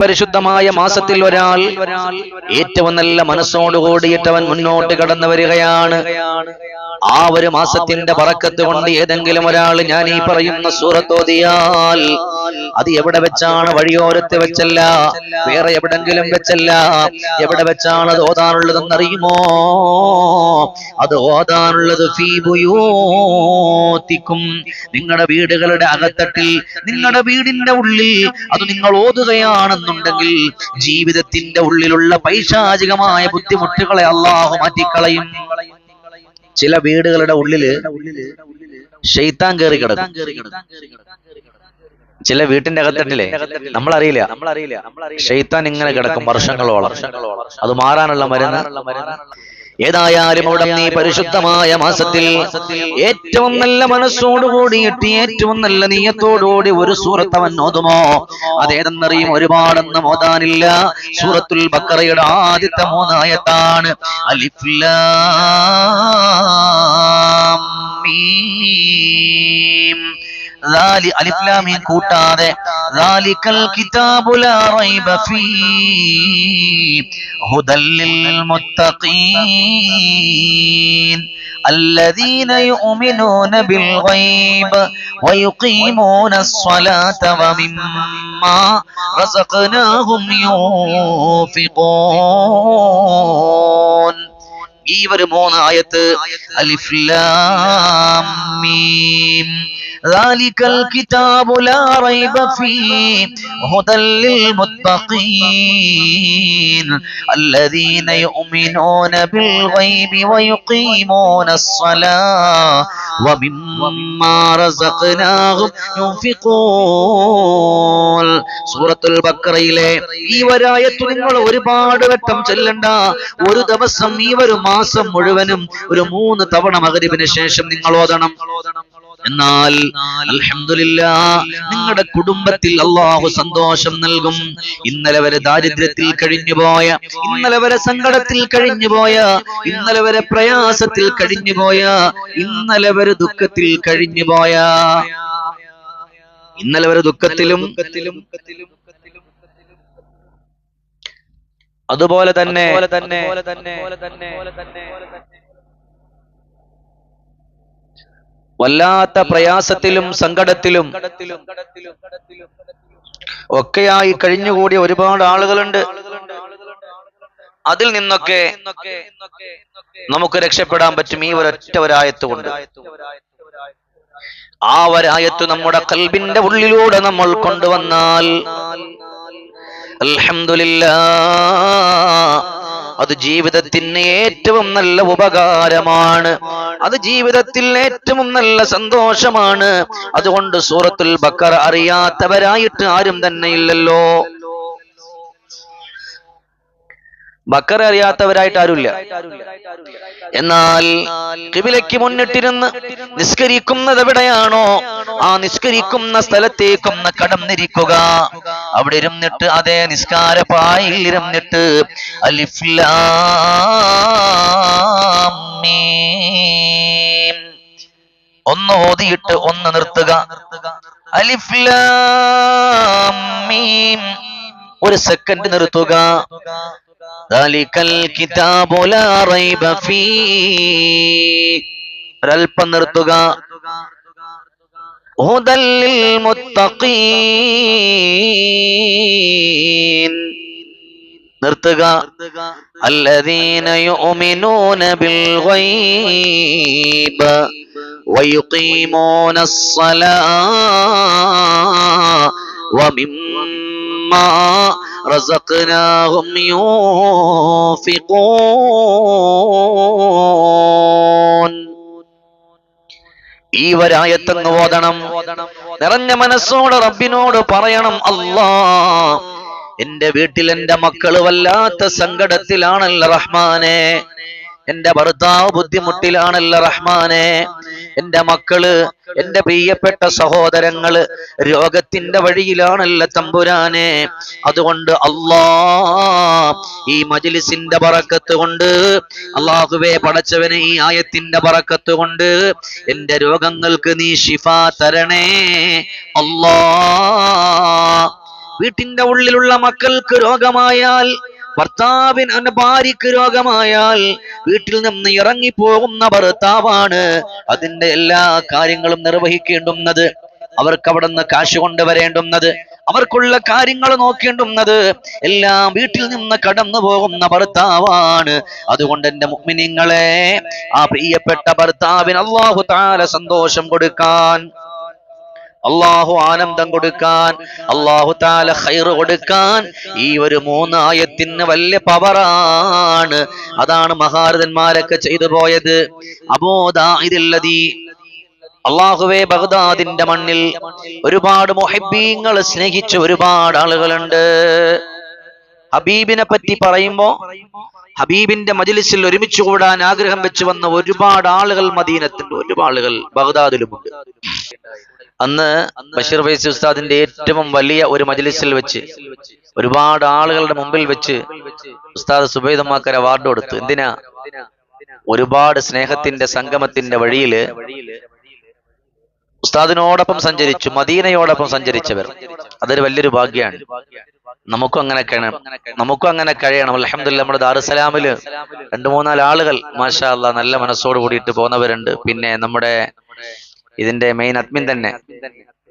പരിശുദ്ധമായ മാസത്തിൽ ഒരാൾ ഏറ്റവും നല്ല മനസ്സോടുകൂടിയിട്ട് അവൻ മുന്നോട്ട് കടന്നു വരികയാണ്. ആ ഒരു മാസത്തിന്റെ പറക്കത്ത് കൊണ്ട് ഏതെങ്കിലും ഒരാൾ ഞാൻ ഈ പറയുന്ന സൂറത്തോതിയാൽ അത് എവിടെ വെച്ചാണ് വഴിയോരത്ത് വെച്ചല്ല? വേറെ എവിടെങ്കിലും വെച്ചല്ല? എവിടെ വെച്ചാണ് അത് ഓതാനുള്ളതെന്ന് അറിയുമോ അത് ഓതാനുള്ളത് ഫീബുയോത്തിക്കും നിങ്ങളുടെ വീടുകളുടെ അകത്തട്ടിൽ നിങ്ങളുടെ വീടിന്റെ ഉള്ളിൽ അത് നിങ്ങൾ ഓതുകയാണെന്നുണ്ടെങ്കിൽ ജീവിതത്തിന്റെ ഉള്ളിലുള്ള പൈശാചികമായ ബുദ്ധിമുട്ടുകളെ അള്ളാഹു മാറ്റിക്കളയും. ചില വീടുകളുടെ ഉള്ളിൽ ഷെയ്ത്താൻ കയറി കിടക്കും. ചില വീട്ടിന്റെ അകത്തട്ടില്ലേ നമ്മളറിയില്ല. നമ്മളറിയില്ല. ഷെയ്ത്താൻ ഇങ്ങനെ കിടക്കും വർഷങ്ങളോളം. അത് മാറാനുള്ള മരുന്ന്? ഏതായാലും അവിടെ നീ പരിശുദ്ധമായ മാസത്തിൽ ഏറ്റവും നല്ല മനസ്സോട് കൂടിയിട്ട് ഏറ്റവും നല്ല നീയത്തോടുകൂടി ഒരു സൂറത്തവൻ അവൻ ഓതുമോ? അതേതെന്നറിയും ഒരുപാടൊന്നും ഓതാനില്ല. സൂറത്തുൽ ബക്കറയുടെ ആദ്യത്തെ മൂന്നായത്താണ്. അലിഫ്ലാം മീം അലിഫ്ലാമി കൂട്ടാതെ الذين يؤمنون بالغيب ويقيمون الصلاة ومما رزقناهم ينفقون ഈ ഒരു മൂന്ന് ആയത്ത് അലിഫ്ലാം മീം ذلك الكتاب لا ريب فيه هدى للمتقين الذين يؤمنون بالغيب ويقيمون الصلاة ومما رزقناهم ينفقون സൂറത്തുൽ ബക്കറയിലെ ഈ ഒരായത്ത് നിങ്ങൾ ഒരുപാട് വട്ടം ചെല്ലണ്ട ഒരു ദിവസം ഈ ഒരു മാസം മുഴുവനും ഒരു മൂന്ന് തവണ മകരിവിന് ശേഷം നിങ്ങൾ ഓതണം എന്നാൽ അൽഹംദുലില്ല നിങ്ങളുടെ കുടുംബത്തിൽ അള്ളാഹു സന്തോഷം നൽകും. ഇന്നലെ വരെ ദാരിദ്ര്യത്തിൽ കഴിഞ്ഞുപോയ ഇന്നലെ വരെ സങ്കടത്തിൽ കഴിഞ്ഞുപോയ ഇന്നലെ വരെ പ്രയാസത്തിൽ കഴിഞ്ഞുപോയ ഇന്നലെ വരെ ദുഃഖത്തിൽ കഴിഞ്ഞുപോയ. ഇന്നലെ വരെ ദുഃഖത്തിലും അതുപോലെ തന്നെ. വല്ലാത്ത പ്രയാസത്തിലും സങ്കടത്തിലും ഒക്കെയായി കഴിഞ്ഞുകൂടിയ ഒരുപാട് ആളുകളുണ്ട്. അതിൽ നിന്നൊക്കെ നമുക്ക് രക്ഷപ്പെടാൻ പറ്റും ഈ ഒരൊറ്റ ഒരായത്ത് കൊണ്ട് ആ ഒരായത്ത് നമ്മുടെ കൽബിന്റെ ഉള്ളിലൂടെ നമ്മൾ കൊണ്ടുവന്നാൽ അൽഹംദുലില്ലാ അത് ജീവിതത്തിന് ഏറ്റവും നല്ല ഉപകാരമാണ്. അത് ജീവിതത്തിൽ ഏറ്റവും നല്ല സന്തോഷമാണ്. അതുകൊണ്ട് സൂറത്തുൽ ബക്കർ അറിയാത്തവരായിട്ട് ആരും തന്നെ ഇല്ലല്ലോ. ബക്കർ അറിയാത്തവരായിട്ട് ആരുമില്ല. എന്നാൽ കിബിലയ്ക്ക് മുന്നിട്ടിരുന്ന് നിസ്കരിക്കുന്നത് എവിടെയാണോ ആ നിസ്കരിക്കുന്ന സ്ഥലത്തേക്കൊന്ന് കടന്നിരിക്കുക. അവിടെ ഇരുന്നിട്ട് അതേ നിസ്കാര പായിൽ ഇരുന്നിട്ട്. ഒന്ന് ഓതിയിട്ട് ഒന്ന് നിർത്തുക. അലിഫ്ലാം മീം. ഒരു സെക്കൻഡ് നിർത്തുക. ذلك الكتاب لا ريب فيه ഒരൽപ്പം നിർത്തുക هدى للمتقين നിർത്തുക الذين يؤمنون بالغيب ويقيمون الصلاة ومما رزقناهم ينفقون ഈ വരായത്തെന്ന് ഓതണം നിറഞ്ഞ മനസ്സോട് റബ്ബിനോട് പറയണം അല്ലാ എന്റെ വീട്ടിൽ എന്റെ മക്കള് വല്ലാത്ത സങ്കടത്തിലാണല്ലോ റഹ്മാനെ എന്റെ ഭർത്താവ് ബുദ്ധിമുട്ടിലാണല്ലോ റഹ്മാനെ എന്റെ മക്കൾ എന്റെ പ്രിയപ്പെട്ട സഹോദരങ്ങൾ രോഗത്തിന്റെ വഴിയിലാണല്ലോ തമ്പുരാനെ. അതുകൊണ്ട് അള്ളാ ഈ മജിലിസിന്റെ പറക്കത്ത് കൊണ്ട് അള്ളാഹുവെ പടച്ചവനെ ഈ ആയത്തിന്റെ പറക്കത്ത് കൊണ്ട് എന്റെ രോഗങ്ങൾക്ക് നീ ഷിഫ തരണേ. അള്ളാ വീട്ടിന്റെ ഉള്ളിലുള്ള മക്കൾക്ക് രോഗമായാൽ ഭർത്താവിന് അവന്റെ ഭാര്യക്ക് രോഗമായാൽ വീട്ടിൽ നിന്ന് ഇറങ്ങിപ്പോകുന്ന ഭർത്താവാണ് അതിന്റെ എല്ലാ കാര്യങ്ങളും നിർവഹിക്കേണ്ടുന്നത്. അവർക്ക് അവിടെ നിന്ന് കാശ് കൊണ്ടുവരേണ്ടുന്നത്. അവർക്കുള്ള കാര്യങ്ങൾ നോക്കേണ്ടുന്നത്. എല്ലാം വീട്ടിൽ നിന്ന് കടന്നു പോകുന്ന ഭർത്താവാണ്. അതുകൊണ്ട് എന്റെ മുഗ്മിനിങ്ങളെ ആ പ്രിയപ്പെട്ട ഭർത്താവിന് അള്ളാഹു താല സന്തോഷം കൊടുക്കാൻ അള്ളാഹു ആനന്ദം കൊടുക്കാൻ അള്ളാഹു താല ഹൈർ കൊടുക്കാൻ ഈ ഒരു മൂന്നായത്തിന് വലിയ പവറാണ്. അതാണ് മഹാരഥന്മാരൊക്കെ ചെയ്തു പോയത്. അബോധാ ഇതില്ലതീ അള്ളാഹുവെ ബഗ്ദാദിന്റെ മണ്ണിൽ ഒരുപാട് മൊഹബീങ്ങൾ സ്നേഹിച്ച ഒരുപാട് ആളുകളുണ്ട്. ഹബീബിനെ പറ്റി പറയുമ്പോ ഹബീബിന്റെ മജിലിസിൽ ഒരുമിച്ച് കൂടാൻ ആഗ്രഹം വെച്ച് വന്ന ഒരുപാട് ആളുകൾ മദീനത്തുണ്ട്. ഒരുപാട് ആളുകൾ ബഗ്ദാദിലുമുണ്ട്. അന്ന് ബഷീർ ഫൈസി ഉസ്താദിന്റെ ഏറ്റവും വലിയ ഒരു മജിലിസിൽ വെച്ച് ഒരുപാട് ആളുകളുടെ മുമ്പിൽ വെച്ച് ഉസ്താദ് സുബൈദമാക്കർ അവാർഡ് കൊടുത്തു എന്തിനാ ഒരുപാട് സ്നേഹത്തിന്റെ സംഗമത്തിന്റെ വഴിയിൽ ഉസ്താദിനോടൊപ്പം സഞ്ചരിച്ചു മദീനയോടൊപ്പം സഞ്ചരിച്ചവർ. അതൊരു വലിയൊരു ഭാഗ്യമാണ് നമുക്കും അങ്ങനെ കഴിയണം. നമുക്കും അങ്ങനെ കഴിയണം. അലഹമില്ല നമ്മുടെ ദാറുസലാമിൽ രണ്ടു മൂന്നാൽ ആളുകൾ മാഷാ അല്ലാ നല്ല മനസ്സോട് കൂടിയിട്ട് പോകുന്നവരുണ്ട്. പിന്നെ നമ്മുടെ ഇതിന്റെ മെയിൻ അഡ്മിൻ തന്നെ.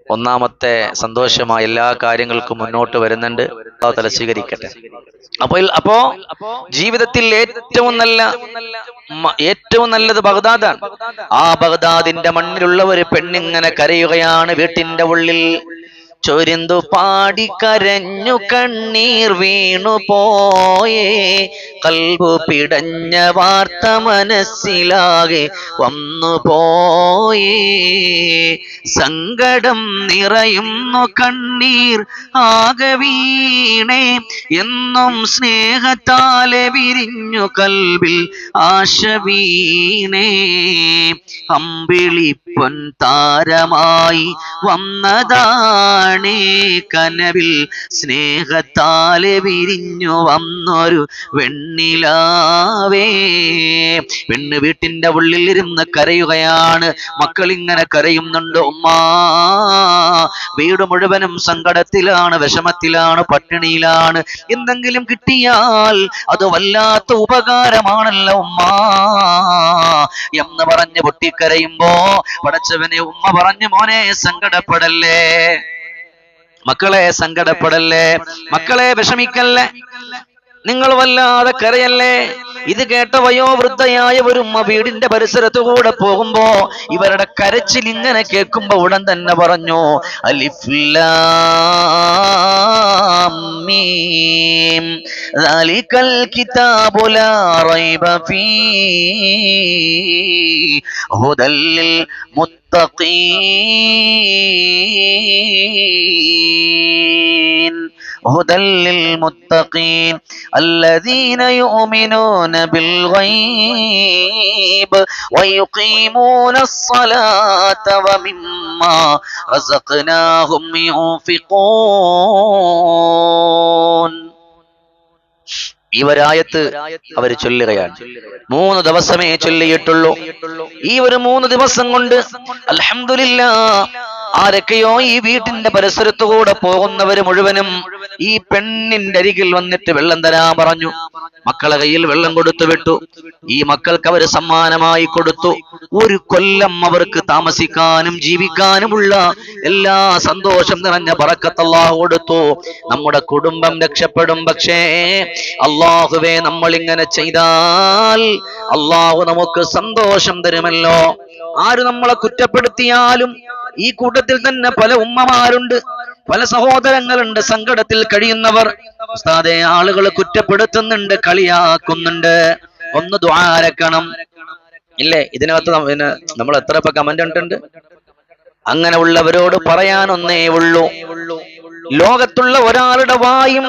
ഒന്നാമത്തെ സന്തോഷമായ എല്ലാ കാര്യങ്ങൾക്കും മുന്നോട്ട് വരുന്നുണ്ട്. തല സ്വീകരിക്കട്ടെ. അപ്പോൾ അപ്പോ ജീവിതത്തിൽ ഏറ്റവും നല്ല ഏറ്റവും നല്ലത് ബഗ്ദാദാണ്. ആ ബഗ്ദാദിന്റെ മണ്ണിലുള്ള ഒരു പെണ്ണിങ്ങനെ കരയുകയാണ്. വീട്ടിന്റെ ഉള്ളിൽ ചൊരിന്തു പാടി കരഞ്ഞു കണ്ണീർ വീണു പോയേ. കൽബു പിടഞ്ഞ വാർത്ത മനസ്സിലാകെ വന്നു പോയേ. സങ്കടം നിറയുന്നു കണ്ണീർ ആകെ വീണേ. എന്നും സ്നേഹത്താലെ വിരിഞ്ഞു കൽബിൽ ആശ വീണേ. അമ്പിളിപ്പൊൻ താരമായി വന്നതാണേ കനവിൽ സ്നേഹത്താലെ വിരിഞ്ഞു വന്നൊരു വെണ്ണിലാവേ. പെണ്ണ് വീട്ടിന്റെ ഉള്ളിലിരുന്ന് കരയുകയാണ്. മക്കളിങ്ങനെ കരയുന്നുണ്ട് ഉമ്മാ. വീട് മുഴുവനും സങ്കടത്തിലാണ് വിഷമത്തിലാണ് പട്ടിണിയിലാണ്. എന്തെങ്കിലും കിട്ടിയാൽ അത് വല്ലാത്ത ഉപകാരമാണല്ലോ ഉമ്മ. എന്ന് പറഞ്ഞ് പൊട്ടിക്കരയുമ്പോ പടച്ചവനെ ഉമ്മ പറഞ്ഞു മോനെ സങ്കടപ്പെടല്ലേ? മക്കളെ സങ്കടപ്പെടല്ലേ? മക്കളെ വിഷമിക്കല്ലേ? നിങ്ങൾ വല്ലാതെ കരയല്ലേ? ഇത് കേട്ട വയോവൃദ്ധയായ ഒരു വീടിന്റെ പരിസരത്തു കൂടെ പോകുമ്പോ ഇവരുടെ കരച്ചിൽ ഇങ്ങനെ കേൾക്കുമ്പോ ഉടൻ തന്നെ പറഞ്ഞു അലിഫിൽ മുത്തഖീൻ. ഈ ഒരായത്ത് അവർ ചൊല്ലുകയാണ്. മൂന്ന് ദിവസമേ ചൊല്ലിയിട്ടുള്ളൂ. ഈ ഒരു മൂന്ന് ദിവസം കൊണ്ട് അലഹമില്ല ആരൊക്കെയോ ഈ വീട്ടിന്റെ പരിസരത്തു കൂടെ പോകുന്നവര് മുഴുവനും ഈ പെണ്ണിന്റെ അരികിൽ വന്നിട്ട് വെള്ളം തരാൻ പറഞ്ഞു. മക്കളെ കയ്യിൽ വെള്ളം കൊടുത്തു വിട്ടു. ഈ മക്കൾക്ക് അവർ സമ്മാനമായി കൊടുത്തു. ഒരു കൊല്ലം അവർക്ക് താമസിക്കാനും ജീവിക്കാനുമുള്ള എല്ലാ സന്തോഷം നിറഞ്ഞ പറക്കത്തല്ലാഹു കൊടുത്തു. നമ്മുടെ കുടുംബം രക്ഷപ്പെടും പക്ഷേ അള്ളാഹുവെ നമ്മൾ ഇങ്ങനെ ചെയ്താൽ അള്ളാഹു നമുക്ക് സന്തോഷം തരുമല്ലോ. ആര് നമ്മളെ കുറ്റപ്പെടുത്തിയാലും ഈ കൂട്ടത്തിൽ തന്നെ പല ഉമ്മമാരുണ്ട്. പല സഹോദരങ്ങളുണ്ട് സങ്കടത്തിൽ കഴിയുന്നവർ. ഉസ്താദെ ആളുകൾ കുറ്റപ്പെടുത്തുന്നുണ്ട് കളിയാക്കുന്നുണ്ട്. ഒന്ന് ദ്വാരക്കണം ഇല്ലേ? ഇതിനകത്ത് പിന്നെ നമ്മൾ എത്ര ഇപ്പൊ കമന്റ് ഉണ്ട് അങ്ങനെ ഉള്ളവരോട് പറയാനൊന്നേ ഉള്ളൂ. ലോകത്തുള്ള ഒരാളുടെ വായും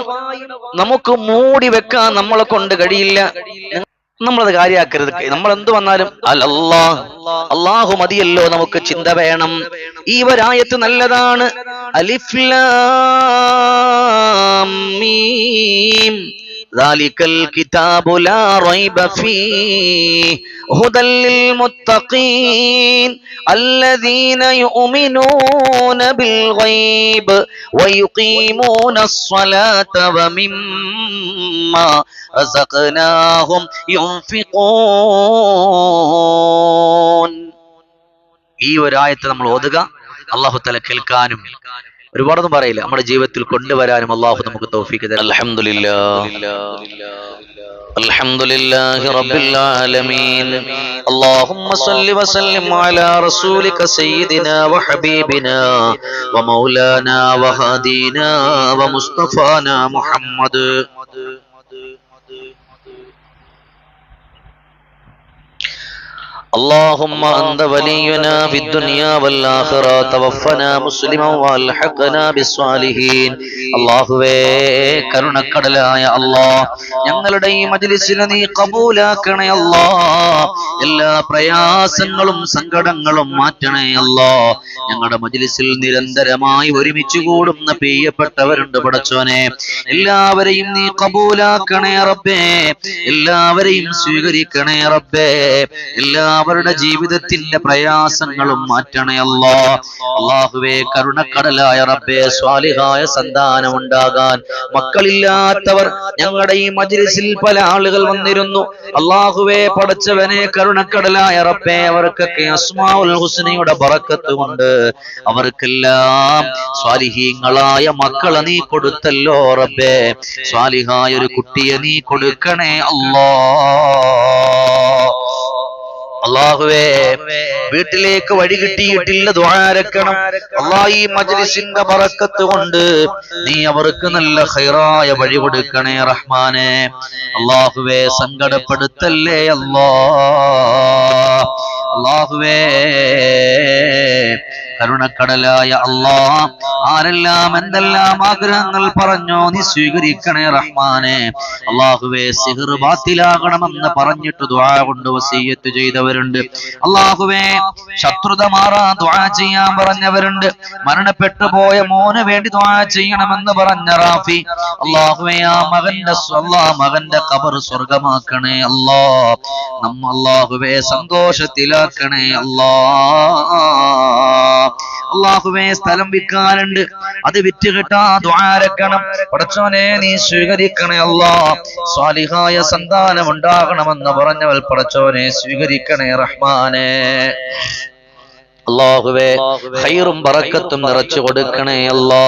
നമുക്ക് മൂടി വെക്കാൻ നമ്മളെ കൊണ്ട് കഴിയില്ല. നമ്മളത് കാര്യാക്കരുത്. നമ്മൾ എന്ത് വന്നാലും അല്ലാഹ് അള്ളാഹു മതിയല്ലോ നമുക്ക് ചിന്ത വേണം. ഈ വരായത്ത് നല്ലതാണ്. അലിഫ് ലാം മീം. ذلك الكتاب لا ريب فيه هدى للمتقين الذين يؤمنون بالغيب ويقيمون الصلاة ومما رزقناهم ينفقون ഈ ഒരായത്ത് നമ്മൾ ഓതുക അള്ളാഹു തല കേൾക്കാനും ഒരുപാടൊന്നും പറയില്ല നമ്മുടെ ജീവിതത്തിൽ കൊണ്ടുവരാനും അള്ളാഹു നമുക്ക് തൗഫീക്ക് തരാം അൽഹംദുലില്ലാ الحمد لله رب العالمين اللهم صل وسلم على رسولك سيدنا وحبيبنا ومولانا وهادينا ومصطفانا محمد اللهم أنت ولينا في الدنيا والآخرة توفنا مسلما والحقنا بالصالحين അള്ളാഹുവേ കരുണക്കടലായ അല്ലാ ഞങ്ങളുടെ ഈ മജ്ലിസിനെ നീ കബൂലാക്കണേ അല്ലാ എല്ലാ പ്രയാസങ്ങളും സങ്കടങ്ങളും മാറ്റണേ അല്ലാ ഞങ്ങളുടെ മജ്ലിസിൽ നിരന്തരമായി ഒരുമിച്ച് കൂടുന്ന പ്രിയപ്പെട്ടവരുണ്ട് പടച്ചോനെ എല്ലാവരെയും നീ കബൂലാക്കണേ റബ്ബേ എല്ലാവരെയും സ്വീകരിക്കണേ റബ്ബേ എല്ലാവരുടെ ജീവിതത്തിന്റെ പ്രയാസങ്ങളും മാറ്റണേ. അല്ലാ അള്ളാഹുവേ കരുണക്കടലായ റബ്ബേ സ്വാലിഹായ സന്താനം ഉണ്ടാകാൻ മക്കളില്ലാത്തവർ ഞങ്ങളുടെ ഈ മജ്ലിസിൽ പല ആളുകൾ വന്നിരുന്നു. അള്ളാഹുവേ പഠിച്ചവനെ കരുണക്കടലായ റബ്ബേ അവർക്കൊക്കെ അസ്മാഉൽ ഹുസ്നയുടെ ബറക്കത്ത് കൊണ്ട് അവർക്കെല്ലാം സ്വാലിഹീങ്ങളായ മക്കളെ നീ കൊടുത്തല്ലോ റബ്ബേ. സ്വാലിഹായ ഒരു കുട്ടിയെ നീ കൊടുക്കണേ അല്ലാ. അള്ളാഹുവേ വീട്ടിലേക്ക് വഴി കിട്ടിയിട്ടില്ല ദ്വാരക്കണം അള്ളാഹ് ഈ മജ്ലിസിന്റെ പറക്കത്ത് കൊണ്ട് നീ അവർക്ക് നല്ല ഹൈറായ വഴി കൊടുക്കണേ റഹ്മാനെ. അള്ളാഹുവേ സങ്കടപ്പെടുത്തല്ലേ അല്ലാ അള്ളാഹുവേ കരുണക്കടലായ അള്ളാ ആരെല്ലാം എന്തെല്ലാം ആഗ്രഹങ്ങൾ പറഞ്ഞോ നീ സ്വീകരിക്കണേ റഹ്മാനെ. അള്ളാഹുവേ സിഹിർ ബാത്തിലാകണമെന്ന് പറഞ്ഞിട്ട് ദ്വാ കൊണ്ട് വസീയത്ത് ചെയ്തവരുണ്ട്. അള്ളാഹുവേ ശത്രുത മാറാൻ ദ്വാ ചെയ്യാൻ പറഞ്ഞവരുണ്ട്. മരണപ്പെട്ടു പോയ മോന് വേണ്ടി ദ്വാ ചെയ്യണമെന്ന് പറഞ്ഞ റാഫി അള്ളാഹുവേ ആ മകന്റെ അള്ളാ മകന്റെ കബർ സ്വർഗമാക്കണേ അല്ലാ നമ്മ അള്ളാഹുവേ സന്തോഷത്തിലാക്കണേ അല്ലാ അള്ളാഹുവേ സ്ഥലം വിൽക്കാനുണ്ട്. അത് വിറ്റ് കിട്ടാ ദ്വാരക്കണം പടച്ചോനെ നീ സ്വീകരിക്കണേ അല്ലാ സ്വാലിഹായ സന്താനം ഉണ്ടാകണമെന്ന് പറഞ്ഞവൽ പടച്ചോനെ സ്വീകരിക്കണേ റഹ്മാനെ. അള്ളാഹുവേ ഹൈറും ബറക്കത്തും നിറച്ചു കൊടുക്കണേ അല്ലാ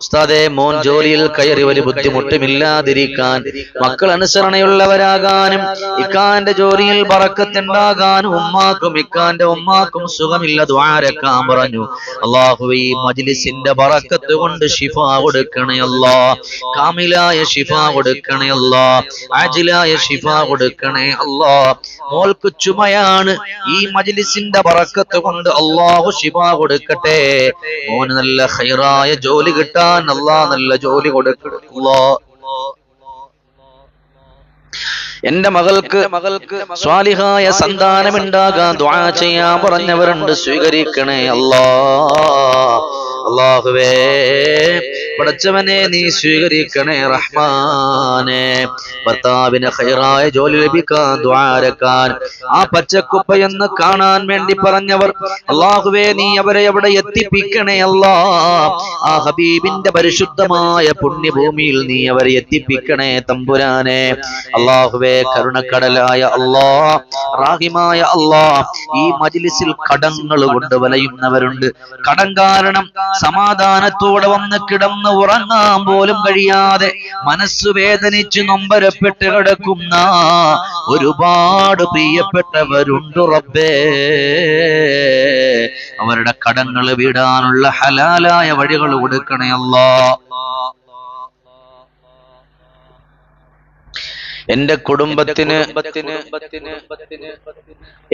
ഉസ്താദെ മോൻ ജോലിയിൽ കയറി ഒരു ബുദ്ധിമുട്ടുമില്ലാതിരിക്കാൻ മക്കൾ അനുസരണയുള്ളവരാകാനും ഇക്കാന്റെ ജോലിയിൽ പറക്കത്തുണ്ടാകാനും ഉമ്മാക്കും ഇക്കാന്റെ ഉമ്മാക്കും സുഖമില്ല ദ്വാരക്കാൻ പറഞ്ഞു. അള്ളാഹു ഈ മജ്ലിസിന്റെ പറക്കത്ത് കൊണ്ട് ഷിഫ കൊടുക്കണേ അല്ലാ. കാമിലായ ഷിഫ കൊടുക്കണേ അജിലായ ആജിലായ ഷിഫ കൊടുക്കണേ അല്ലോ. മോൾക്ക് ചുമയാണ്. ഈ മജ്ലിസിന്റെ പറക്കത്ത് കൊണ്ട് അള്ളാഹു ഷിഫ കൊടുക്കട്ടെ. മോന് നല്ല ഹൈറായ ജോലി കിട്ടാൻ അള്ളാ നല്ല ജോലി കൊടുക്കുക എന്റെ മകൾക്ക് മകൾക്ക് സ്വാലിഹായ സന്താനമുണ്ടാകാൻ ദ്വാ ചെയ്യാൻ പറഞ്ഞവരുണ്ട് സ്വീകരിക്കണേ അല്ലാ അള്ളാഹുവേ പടച്ചവനെ നീ സ്വീകരിക്കണേ റഹ്മാനെ. ഭർത്താവിന് ഹൈറായ ജോലി ലഭിക്കാൻ ദ്വാരക്കാൻ ആ പച്ചക്കുപ്പയെന്ന് കാണാൻ വേണ്ടി പറഞ്ഞവർ അള്ളാഹുവേ നീ അവരെ എവിടെ എത്തിപ്പിക്കണേ അല്ലാ. ആ ഹബീബിന്റെ പരിശുദ്ധമായ പുണ്യഭൂമിയിൽ നീ അവരെ എത്തിപ്പിക്കണേ തമ്പുരാനെ. അള്ളാഹുവേ കരുണക്കടലായ അള്ളാ റാഹിമായ അള്ളാ ഈ മജിലിസിൽ കടങ്ങൾ കൊണ്ട് വലയുന്നവരുണ്ട്. കടം കാരണം സമാധാനത്തോടെ വന്ന് കിടന്ന് ഉറങ്ങാൻ പോലും കഴിയാതെ മനസ്സ് വേദനിച്ച് നൊമ്പരപ്പെട്ട് കിടക്കുന്ന ഒരുപാട് പ്രിയപ്പെട്ടവരുണ്ട് റബ്ബേ. അവരുടെ കടങ്ങൾ വിടാനുള്ള ഹലാലായ വഴികൾ കൊടുക്കണേ അല്ലാ. എന്റെ കുടുംബത്തിന്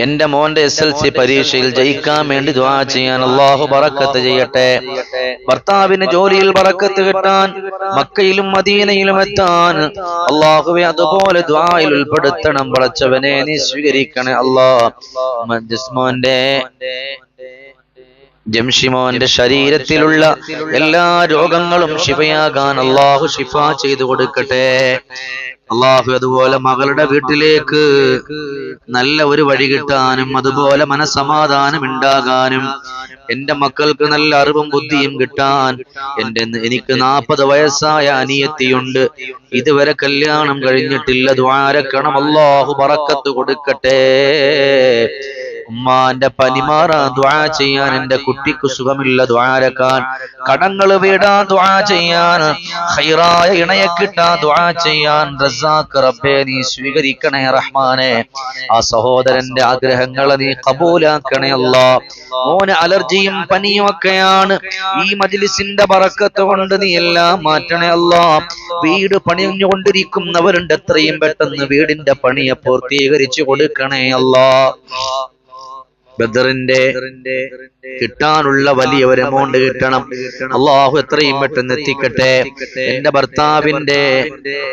എന്റെ മോന്റെ എസ് എൽ സി പരീക്ഷയിൽ ജയിക്കാൻ വേണ്ടി ദ്വാ ചെയ്യാൻ അള്ളാഹു പറക്കത്ത് ചെയ്യട്ടെ. ഭർത്താവിന് ജോലിയിൽ പറക്കത്ത് കിട്ടാൻ മക്കയിലും മദീനയിലും എത്താൻ അള്ളാഹുവെ അതുപോലെ ദ്വായിൽ ഉൾപ്പെടുത്തണം. പടച്ചവനെ നീ സ്വീകരിക്കണേ അള്ളാഹ് ജസ്മോന്റെ ജംഷിമോന്റെ ശരീരത്തിലുള്ള എല്ലാ രോഗങ്ങളും ശിഫയാകാൻ അള്ളാഹു ശിഫ ചെയ്തു കൊടുക്കട്ടെ. അള്ളാഹു അതുപോലെ മകളുടെ വീട്ടിലേക്ക് നല്ല ഒരു വഴി കിട്ടാനും അതുപോലെ മനസമാധാനം ഉണ്ടാകാനും എന്റെ മക്കൾക്ക് നല്ല അറിവും ബുദ്ധിയും കിട്ടാൻ എന്റെ എനിക്ക് നാൽപ്പത് വയസ്സായ അനിയത്തിയുണ്ട്. ഇതുവരെ കല്യാണം കഴിഞ്ഞിട്ടില്ല. ദ്വാരക്കണം അള്ളാഹു പറക്കത്ത് കൊടുക്കട്ടെ. ഉമ്മാന്റെ പനി മാറാൻ ദ്വാ ചെയ്യാൻ എന്റെ കുട്ടിക്ക് സുഖമില്ല ദ്വാരക്കാൻ കടങ്ങൾ വീടാൻ ദ്വാ ചെയ്യാൻ. ഹൈറായ ഇണയെ കിട്ടാൻ ദ്വാ ചെയ്യാൻ. റസാഖ് റബ്ബേ നീ സ്വീകരിക്കണേ റഹ്മാനെ. ആ സഹോദരന്റെ ആഗ്രഹങ്ങളെ നീ കബൂലാക്കണേ അല്ലാ. മോന് അലർജിയും പനിയും ഒക്കെയാണ് ഈ മജ്ലിസിന്റെ ബർക്കത്ത് കൊണ്ട് നീ എല്ലാം മാറ്റണേ അല്ലാ. വീട് പണിഞ്ഞുകൊണ്ടിരിക്കുന്നവരുണ്ട് എത്രയും പെട്ടെന്ന് വീടിന്റെ പണിയെ പൂർത്തീകരിച്ചു കൊടുക്കണേ അല്ലാ. ബദറിന്റെ കിട്ടാനുള്ള വലിയ ഒരു എമൗണ്ട് കിട്ടണം. അള്ളാഹു എത്രയും പെട്ടെന്ന് എത്തിക്കട്ടെ. എന്റെ ഭർത്താവിന്റെ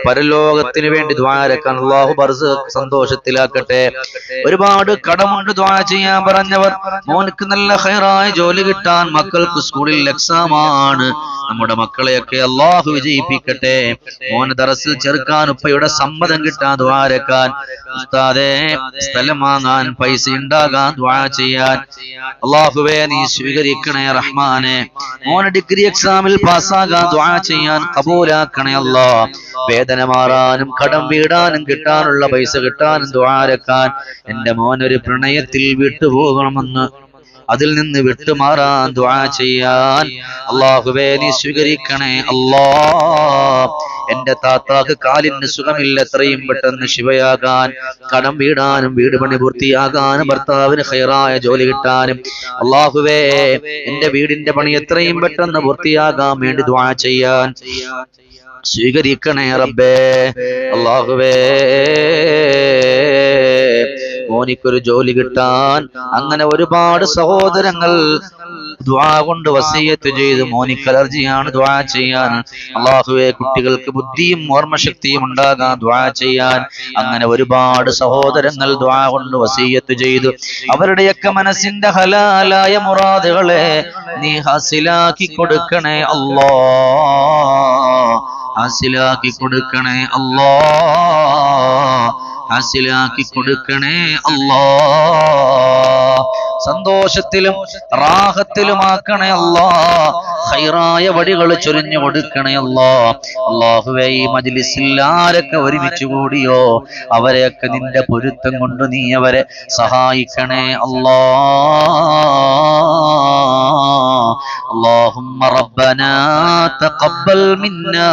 പരലോകത്തിന് വേണ്ടി ദ്വാരക്കാൻ അള്ളാഹു ബർസ് സന്തോഷത്തിലാക്കട്ടെ. ഒരുപാട് കടമുണ്ട് ദ്വാര ചെയ്യാൻ പറഞ്ഞവർ. മോനക്ക് നല്ല ഹൈറായ ജോലി കിട്ടാൻ മക്കൾക്ക് സ്കൂളിൽ എക്സാം ആണ് നമ്മുടെ മക്കളെയൊക്കെ അള്ളാഹു വിജയിപ്പിക്കട്ടെ. മോന് ദറസിൽ ചെറുക്കാൻ ഉപ്പയുടെ സമ്മതം കിട്ടാൻ ദ്വാരക്കാൻ ഉസ്താദേ സ്ഥലം വാങ്ങാൻ പൈസ ഉണ്ടാകാൻ ദ്വാ ചെയ്യാൻ. അള്ളാഹുവേ നീ സ്വീകരിക്കണേ റഹ്മാനെ. മോനെ ഡിഗ്രി എക്സാമിൽ പാസ്സാകാൻ ദ്വാ ചെയ്യാൻ കബൂലാക്കണേ അല്ലാ. വേദന മാറാനും കടം വീടാനും കിട്ടാനുള്ള പൈസ കിട്ടാനും ദ്വാരക്കാൻ എന്റെ മോനൊരു പ്രണയത്തിൽ വിട്ടുപോകണമെന്ന് അതിൽ നിന്ന് വിട്ടുമാറാൻ ദ്വാ ചെയ്യാൻ. അള്ളാഹുവേ നീ സ്വീകരിക്കണേ. അല്ലാ എന്റെ താത്താക്ക് കാലിന് സുഖമില്ല. എത്രയും പെട്ടെന്ന് ശിവയാകാൻ കടം വീടാനും വീട് പണി പൂർത്തിയാകാനും ഭർത്താവിന് ഹൈറായ ജോലി കിട്ടാനും. അള്ളാഹുവേ എന്റെ വീടിന്റെ പണി എത്രയും പെട്ടെന്ന് പൂർത്തിയാകാൻ വേണ്ടി ദ്വാ ചെയ്യാൻ. സ്വീകരിക്കണേ റബ്ബേ. അള്ളാഹുവേ. മോനിക്കൊരു ജോലി കിട്ടാൻ അങ്ങനെ ഒരുപാട് സഹോദരങ്ങൾ ദ്വാ കൊണ്ട് വസീയത്ത് ചെയ്ത് മോനിക്ക് അലർജിയാണ് ദ്വാ ചെയ്യാൻ. അള്ളാഹുവെ കുട്ടികൾക്ക് ബുദ്ധിയും ഓർമ്മശക്തിയും ഉണ്ടാകാൻ ദ്വാ ചെയ്യാൻ. അങ്ങനെ ഒരുപാട് സഹോദരങ്ങൾ ദ്വാ കൊണ്ട് വസീയത്ത് ചെയ്തു. അവരുടെയൊക്കെ മനസ്സിന്റെ ഹലാലായ മുറാദുകളെ നീ ഹസിലാക്കി കൊടുക്കണേ അല്ലോ. ഹസിലാക്കി കൊടുക്കണേ അല്ലാ. ഹാസിലാക്കി കൊടുക്കണേ അല്ലാ സന്തോഷത്തിലും റാഹത്തിലുമാക്കണേ അല്ലാ ഹൈറായ വടികൾ ചൊരിഞ്ഞു കൊടുക്കണേ അല്ലാ അള്ളാഹുവേ ഈ മജ്ലിസിൽ ആരൊക്കെ ഒരുമിച്ച് കൂടിയോ അവരെയൊക്കെ നിന്റെ പൊരുത്തം കൊണ്ട് നീ അവരെ സഹായിക്കണേ അല്ലാ اللهم ربنا تقبل منا